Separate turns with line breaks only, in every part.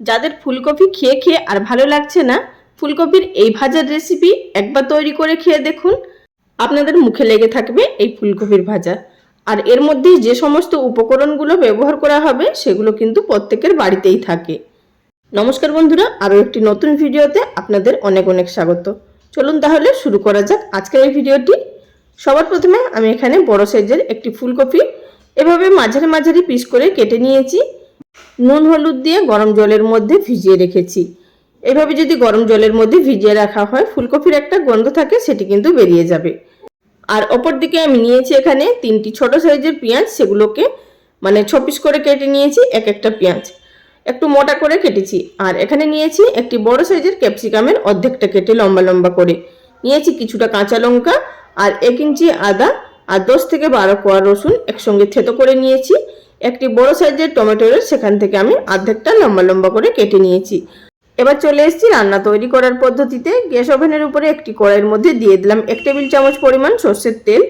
যাদের ফুলকপি খেয়ে খেয়ে আর ভালো লাগছে না, ফুলকপির এই ভাজার রেসিপি একবার তৈরি করে খেয়ে দেখুন। আপনাদের মুখে লেগে থাকবে এই ফুলকপির ভাজা। আর এর মধ্যে যে সমস্ত উপকরণগুলো ব্যবহার করা হবে, সেগুলো কিন্তু প্রত্যেকের বাড়িতেই থাকে। নমস্কার বন্ধুরা, আরও একটি নতুন ভিডিওতে আপনাদের অনেক অনেক স্বাগত। চলুন তাহলে শুরু করা যাক আজকের এই ভিডিওটি। সবার প্রথমে আমি এখানে বড় সাইজের একটি ফুলকপি এভাবে মাঝারি মাঝারি পিস করে কেটে নিয়েছি। নুন হলুদ দিয়ে গরম জলের মধ্যে ভিজিয়ে রেখেছি। এভাবে যদি গরম জলের মধ্যে ভিজিয়ে রাখা হয়, ফুলকপির একটা গন্ধ থাকে, সেটি কিন্তু বেরিয়ে যাবে। আর অপর দিকে আমি নিয়েছি এখানে তিনটি ছোট সাইজের পেঁয়াজ, সেগুলোকে মানে ছ করে কেটে নিয়েছি, এক একটা পেঁয়াজ। একটু মোটা করে কেটেছি। আর এখানে নিয়েছি একটি বড় সাইজের ক্যাপসিকামের অর্ধেকটা কেটে লম্বা লম্বা করে। নিয়েছি কিছুটা কাঁচা লঙ্কা আর এক ইঞ্চি আদা আর দশ থেকে বারো কোয়া রসুন একসঙ্গে থেতো করে নিয়েছি। একটি বড় সাইজের টমেটোর সেখান থেকে আমি অর্ধেকটা লম্বা লম্বা করে কেটে নিয়েছি। এবার চলে এসেছি রান্না তৈরি করার পদ্ধতিতে। গ্যাস ওভেনের উপরে একটি কড়াইয়ের মধ্যে দিয়ে দিলাম এক টেবিল চামচ পরিমাণ সর্ষের তেল।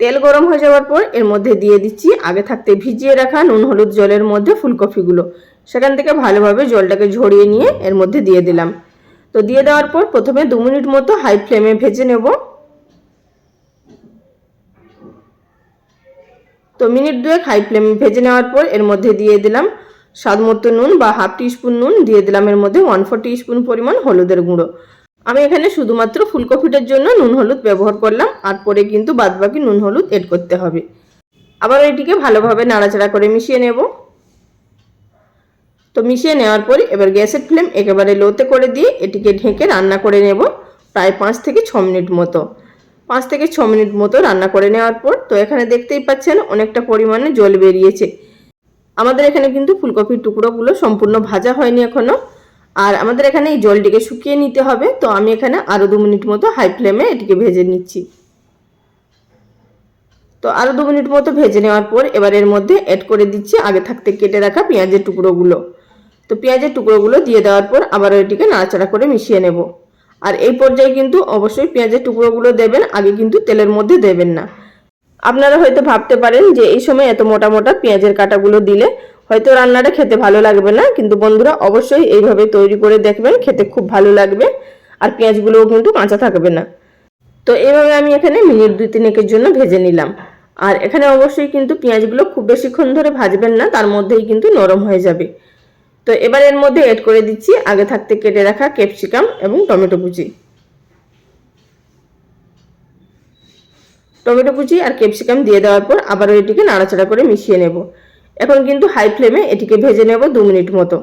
তেল গরম হয়ে যাওয়ার পর এর মধ্যে দিয়ে দিচ্ছি আগে থাকতে ভিজিয়ে রাখা নুন হলুদ জলের মধ্যে ফুলকপিগুলো। সেখান থেকে ভালোভাবে জলটাকে ঝরিয়ে নিয়ে এর মধ্যে দিয়ে দিলাম। তো দিয়ে দেওয়ার পর প্রথমে দু মিনিট মতো হাই ফ্লেমে ভেজে নেব। তো মিনিট দুয়েক হাই ফ্লেমে ভেজে নেওয়ার পর এর মধ্যে দিয়ে দিলাম স্বাদ মতো নুন বা হাফ টিস্পুন নুন। দিয়ে দিলাম এর মধ্যে ওয়ান ফোর স্পুন পরিমাণ হলুদের গুঁড়ো। আমি এখানে শুধুমাত্র ফুলকপিটার জন্য নুন হলুদ ব্যবহার করলাম। আর পরে কিন্তু বাদবাকি নুন হলুদ এড করতে হবে। আবার এটিকে ভালোভাবে নাড়াচাড়া করে মিশিয়ে নেব। তো মিশিয়ে নেওয়ার পর এবার গ্যাসের ফ্লেম একেবারে লোতে করে দিয়ে এটিকে ঢেকে রান্না করে নেব প্রায় পাঁচ থেকে ছ মিনিট মতো। পাঁচ থেকে ছ মিনিট মতো রান্না করে নেওয়ার পর তো এখানে দেখতেই পাচ্ছেন অনেকটা পরিমাণে জল বেরিয়েছে। আমাদের এখানে কিন্তু ফুলকপির টুকরোগুলো সম্পূর্ণ ভাজা হয়নি এখনও আর আমাদের এখানে এই জলটিকে শুকিয়ে নিতে হবে, তো আমি এখানে আরও দু মিনিট মতো হাই ফ্লেমে এটিকে ভেজে নিচ্ছি। তো আরও দু মিনিট মতো ভেজে নেওয়ার পর এবার এর মধ্যে অ্যাড করে দিচ্ছি আগে থাকতে কেটে রাখা পেঁয়াজের টুকরোগুলো। তো পেঁয়াজের টুকরোগুলো দিয়ে দেওয়ার পর আবারও এটিকে নাড়াচাড়া করে মিশিয়ে নেব। আর এই পর্যায়ে কিন্তু অবশ্যই পেঁয়াজের টুকরোগুলো দেবেন, আগে কিন্তু তেলের মধ্যে দেবেন না। আপনারা হয়তো ভাবতে পারেন যে এই সময় এত মোটা মোটা পেঁয়াজের কাটাগুলো দিলে হয়তো রান্নাটা খেতে ভালো লাগবে না, কিন্তু বন্ধুরা অবশ্যই এইভাবে তৈরি করে দেখবেন, খেতে খুব ভালো লাগবে আর পেঁয়াজগুলোও কিন্তু কাঁচা থাকবে না। তো এইভাবে আমি এখানে মিনিট দুই তিনেকের জন্য ভেজে নিলাম। আর এখানে অবশ্যই কিন্তু পেঁয়াজগুলো খুব বেশিক্ষণ ধরে ভাজবেন না, তার মধ্যেই কিন্তু নরম হয়ে যাবে। তো এবার এর মধ্যে এড করে দিচ্ছি আগে থাকতে কেটে রাখা ক্যাপসিকাম এবং টমেটো কুচি। টমেটো কুচি আর ক্যাপসিকাম দিয়ে দেওয়ার পর আবারও এটিকে নাড়াচাড়া করে মিশিয়ে নেব। এখন কিন্তু হাই ফ্লেমে এটিকে ভেজে নেব দু মিনিট মতো।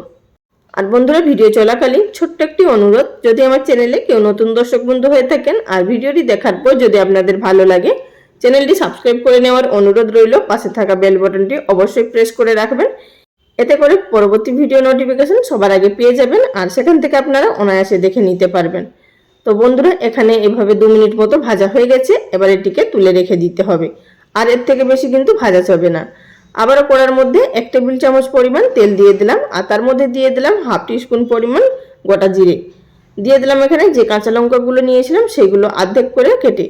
আর বন্ধুরা ভিডিও চলাকালীন ছোট্ট একটি অনুরোধ, যদি আমার চ্যানেলে কেউ নতুন দর্শক বন্ধু হয়ে থাকেন আর ভিডিওটি দেখার পর যদি আপনাদের ভালো লাগে, চ্যানেলটি সাবস্ক্রাইব করে নেওয়ার অনুরোধ রইল। পাশে থাকা বেল বাটনটি অবশ্যই প্রেস করে রাখবেন। এতে করে পরবর্তী ভিডিও নোটিফিকেশন সবার আগে পেয়ে যাবেন আর সেখান থেকে আপনারা অনায়াসে দেখে নিতে পারবেন। তো বন্ধুরা, এখানে এভাবে দু মিনিট মতো ভাজা হয়ে গেছে। এবার এটিকে তুলে রেখে দিতে হবে। আর এর থেকে বেশি কিন্তু ভাজা যাবে না। আবারও কড়ার মধ্যে এক টেবিল চামচ পরিমাণ তেল দিয়ে দিলাম আর তার মধ্যে দিয়ে দিলাম হাফ টিস্পুন পরিমাণ গোটা জিরে। দিয়ে দিলাম এখানে যে কাঁচা লঙ্কাগুলো নিয়েছিলাম সেগুলো অর্ধেক করে কেটে।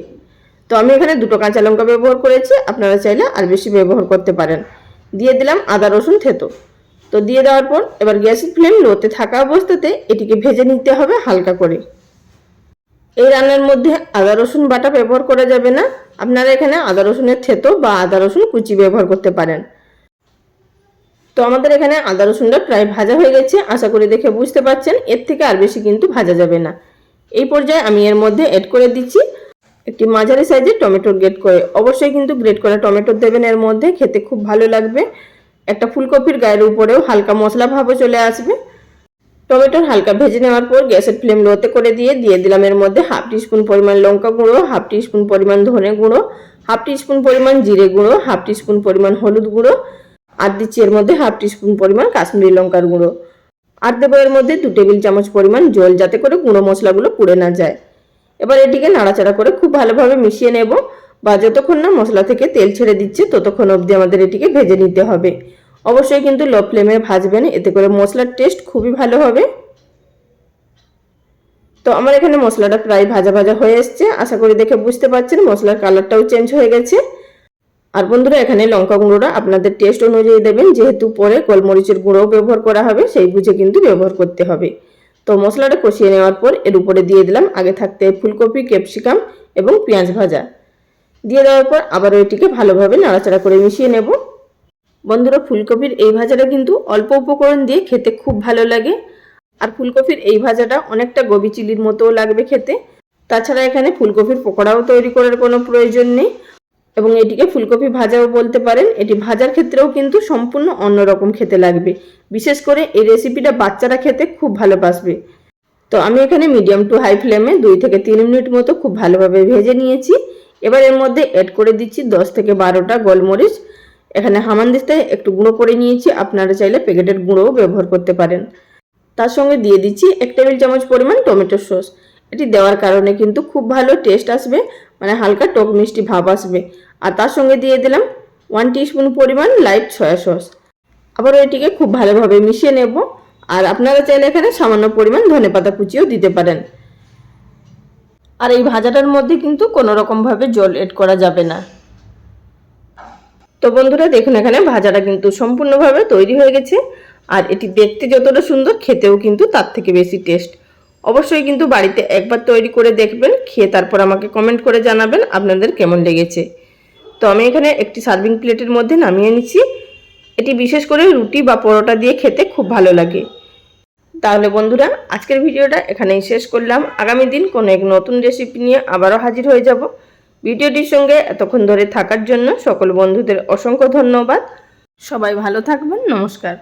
তো আমি এখানে দুটো কাঁচা লঙ্কা ব্যবহার করেছি, আপনারা চাইলে আর বেশি ব্যবহার করতে পারেন। দিয়ে দিলাম আদা রসুন থেতো। তো দিয়ে দেওয়ার পর এবার গ্যাসের ফ্লেম লোতে থাকা অবস্থাতে এটিকে ভেজে নিতে হবে হালকা করে। এই রান্নার মধ্যে আদা, রসুন বাটা ব্যবহার করা যাবে না। আপনারা এখানে আদা, রসুনের থেতো বা আদা, রসুন কুচি ব্যবহার করতে পারেন। তো আমাদের এখানে আদা, রসুনটা প্রায় ভাজা হয়ে গেছে। আশা করি দেখে বুঝতে পারছেন, এর থেকে আর বেশি কিন্তু ভাজা যাবে না। এই পর্যায়ে আমি এর মধ্যে অ্যাড করে দিচ্ছি একটি মাঝারি সাইজের টমেটো গ্রেট করে। অবশ্যই কিন্তু গ্রেট করা টমেটো দেবেন এর মধ্যে, খেতে খুব ভালো লাগবে। একটা ফুলকপির গায়ের উপরেও হালকা মশলা ভাবও চলে আসবে। টমেটোর হালকা ভেজে নেওয়ার পর গ্যাসের ফ্লেম লোতে করে দিয়ে দিয়ে দিলাম এর মধ্যে হাফ টিস্পুন পরিমাণ লঙ্কা গুঁড়ো, হাফ টিস্পুন পরিমাণ ধনে গুঁড়ো, হাফ টিস্পুন পরিমাণ জিরে গুঁড়ো, হাফ টিস্পুন পরিমাণ হলুদ গুঁড়ো আর দিচ্ছি এর মধ্যে হাফ টিস্পুন পরিমাণ কাশ্মীরি লঙ্কার গুঁড়ো। আর দেবো এর মধ্যে দু টেবিল চামচ পরিমাণ জল যাতে করে গুঁড়ো মশলাগুলো পুড়ে না যায়। এবার এটিকে নাড়াচাড়া করে খুব ভালোভাবে মিশিয়ে নেব বা যতক্ষণ না মশলা থেকে তেল ছেড়ে দিচ্ছে, ততক্ষণ অবধি আমাদের এটিকে ভেজে নিতে হবে। অবশ্যই কিন্তু লো ফ্লেমে ভাজবেন, এতে করে মশলার টেস্ট খুবই ভালো হবে। তো আমার এখানে মশলাটা প্রায় ভাজা ভাজা হয়ে এসছে। আশা করি দেখে বুঝতে পারছেন, মশলার কালারটাও চেঞ্জ হয়ে গেছে। আর বন্ধুরা, এখানে লঙ্কা গুঁড়োটা আপনাদের টেস্ট অনুযায়ী দেবেন। যেহেতু পরে গোলমরিচের গুঁড়োও ব্যবহার করা হবে, সেই বুঝে কিন্তু ব্যবহার করতে হবে। তো মশলাটা কষিয়ে নেওয়ার পর এর উপরে দিয়ে দিলাম আগে থাকতে ফুলকপি, ক্যাপসিকাম এবং পেঁয়াজ ভাজা। দিয়ে দেওয়ার পর আবারও এটিকে ভালোভাবে নাড়াচাড়া করে মিশিয়ে নেব। বন্ধুরা, ফুলকপির এই ভাজাটা কিন্তু অল্প উপকরণ দিয়ে খেতে খুব ভালো লাগে। আর ফুলকপির এই ভাজাটা অনেকটা গোবি চিলির মতোও লাগবে খেতে। তাছাড়া এখানে ফুলকপির পকোড়াও তৈরি করার কোনো প্রয়োজন নেই। এবং এটিকে ফুলকপি ভাজাও বলতে পারেন। এটি ভাজার ক্ষেত্রেও কিন্তু সম্পূর্ণ অন্যরকম খেতে লাগবে। বিশেষ করে এই রেসিপিটা বাচ্চারা খেতে খুব ভালোবাসবে। তো আমি এখানে মিডিয়াম টু হাই ফ্লেমে দুই থেকে তিন মিনিট মতো খুব ভালোভাবে ভেজে নিয়েছি। এবার এর মধ্যে অ্যাড করে দিচ্ছি দশ থেকে বারোটা গোলমরিচ। এখানে হামানদিস্তায় একটু গুঁড়ো করে নিয়েছি, আপনারা চাইলে প্যাকেটের গুঁড়োও ব্যবহার করতে পারেন। তার সঙ্গে দিয়ে দিচ্ছি এক টেবিল চামচ পরিমাণ টমেটো সস। এটি দেওয়ার কারণে কিন্তু খুব ভালো টেস্ট আসবে মানে হালকা টক মিষ্টি ভাব আসবে। আর তার সঙ্গে দিয়ে দিলাম ওয়ান টিস্পুন পরিমাণ লাইট সয়া সস। আবারও এটিকে খুব ভালোভাবে মিশিয়ে নেব। আর আপনারা চাইলে এখানে সামান্য পরিমাণ ধনেপাতা কুচিও দিতে পারেন। আর এই ভাজাটার মধ্যে কিন্তু কোনো রকমভাবে জল এড করা যাবে না। তো বন্ধুরা, দেখুন এখানে ভাজাটা কিন্তু সম্পূর্ণভাবে তৈরি হয়ে গেছে। আর এটি দেখতে যতটা সুন্দর, খেতেও কিন্তু তার থেকে বেশি টেস্ট অবশ্যই কিন্তু বাড়িতে একবার তৈরি করে দেখবেন, খেয়ে তারপর আমাকে কমেন্ট করে জানাবেন আপনাদের কেমন লেগেছে। তো আমি এখানে একটি সার্ভিং প্লেটের মধ্যে নামিয়ে নিচ্ছি। এটি বিশেষ করে রুটি বা পরোটা দিয়ে খেতে খুব ভালো লাগে। তাহলে বন্ধুরা, আজকের ভিডিওটা এখানেই শেষ করলাম। আগামী দিন কোনো এক নতুন রেসিপি নিয়ে আবারও হাজির হয়ে যাব। ভিডিওটির সঙ্গে এতক্ষণ ধরে থাকার জন্য সকল বন্ধুদের অসংখ্য ধন্যবাদ। সবাই ভালো থাকবেন নমস্কার।